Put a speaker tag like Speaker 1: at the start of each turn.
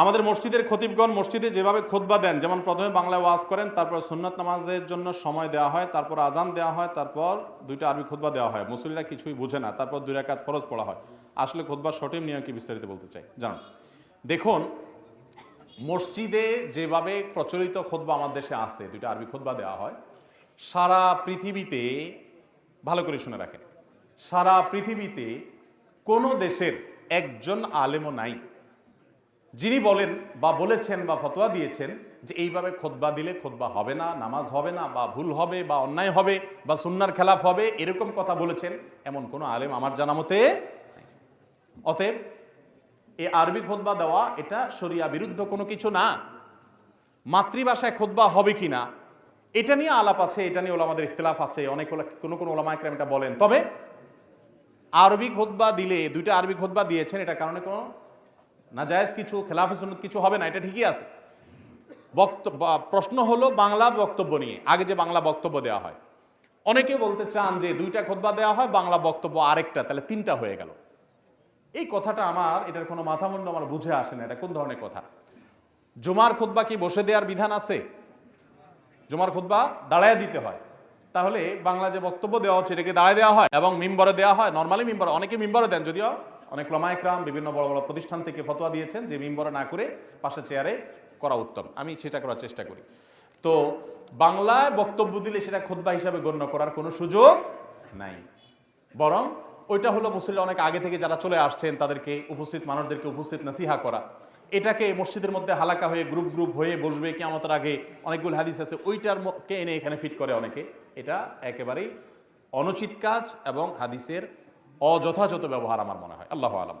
Speaker 1: আমাদের মসজিদের খতিবগণ মসজিদে যেভাবে খোদবা দেন, যেমন প্রথমে বাংলায় ওয়াজ করেন, তারপর সুন্নত নামাজের জন্য সময় দেওয়া হয়, তারপর আজান দেওয়া হয়, তারপর দুইটা আরবি খোদবা দেওয়া হয়। মুসলিরা কিছুই বুঝে না, তারপর দুই রাকাত ফরজ পড়া হয়। আসলে খোদবার সঠিক নিয়ম কি বিস্তারিত বলতে চাই? জানুন দেখুন, মসজিদে যেভাবে প্রচলিত খোদবা আমার দেশে আছে, দুইটা আরবি খোদবা দেওয়া হয়, সারা পৃথিবীতে, ভালো করে শুনে রাখেন, সারা পৃথিবীতে কোনো দেশের একজন আলেমও নাই। যিনি বলেন বা বলেছেন বা ফতোয়া দিয়েছেন যে এইভাবে খোদবা দিলে খোদবা হবে না, নামাজ হবে না, বা ভুল হবে, বা অন্যায় হবে, বা সুন্নার খেলাফ হবে, এরকম কথা বলেছেন, এমন কোনো আলেম আমার জানা মতে অতএব এই আরবি খোদবা দেওয়া এটা শরিয়া বিরুদ্ধ কোনো কিছু না। মাতৃভাষায় খোদবা হবে কি না, এটা নিয়ে আলাপ আছে, এটা নিয়ে ওলামাদের ইখতলাফ আছে, অনেক কোনো কোনো ওলামা একরাম এটা বলেন। তবে আরবি খোদবা দিলে, দুইটা আরবি খোদবা দিয়েছেন এটা কারণে কোনো নাজায়েজ কিছু, খেলাফে সুন্নত কিছু হবে না, এটা ঠিকই আছে। বক্তব্য প্রশ্ন হলো বাংলা বক্তব্য নিয়ে, আগে যে বাংলা বক্তব্য দেওয়া হয়। অনেকে বলতে চান যে দুইটা খোদবা দেওয়া হয়, বাংলা বক্তব্য আরেকটা, তাহলে তিনটা হয়ে গেল। এই কথাটা আমার, এটার কোনো মাথামুন্ড আমার বুঝে আসে না, এটা কোন ধরনের কথা? জুমার খোদবা কি বসে দেওয়ার বিধান আছে? জুমার খোদবা দাঁড়ায় দিতে হয়। তাহলে বাংলা যে বক্তব্য দেওয়া হচ্ছে, এটাকে দাঁড়ায় দেওয়া হয় এবং মিম্বরে দেওয়া হয়, নর্মালি মিম্বরে, অনেকে মিম্বরে দেন, যদিও অনেক লমায়করাম বিভিন্ন বড় বড় প্রতিষ্ঠান থেকে ফতোয়া দিয়েছেন যে মিম্বরে না করে পাশে চেয়ারে করা উত্তম। আমি সেটা করার চেষ্টা করি। তো বাংলায় বক্তব্য দিলে সেটা খুতবা হিসাবে গণ্য করার কোনো সুযোগ নাই। বরং ওইটা হলো মুসলিম অনেক আগে থেকে যারা চলে আসছেন, তাদেরকে উপস্থিত, মানুষদেরকে উপস্থিত নাসিহা করা। এটাকে মসজিদের মধ্যে হালাকা হয়ে, গ্রুপ গ্রুপ হয়ে বসবে কেমতের আগে অনেকগুলো হাদিস আছে, ওইটার কে এনে এখানে ফিট করে অনেকে। এটা একেবারেই অনুচিত কাজ এবং হাদিসের অযথাযথ ব্যবহার আমার মনে হয়। আল্লাহ আলম।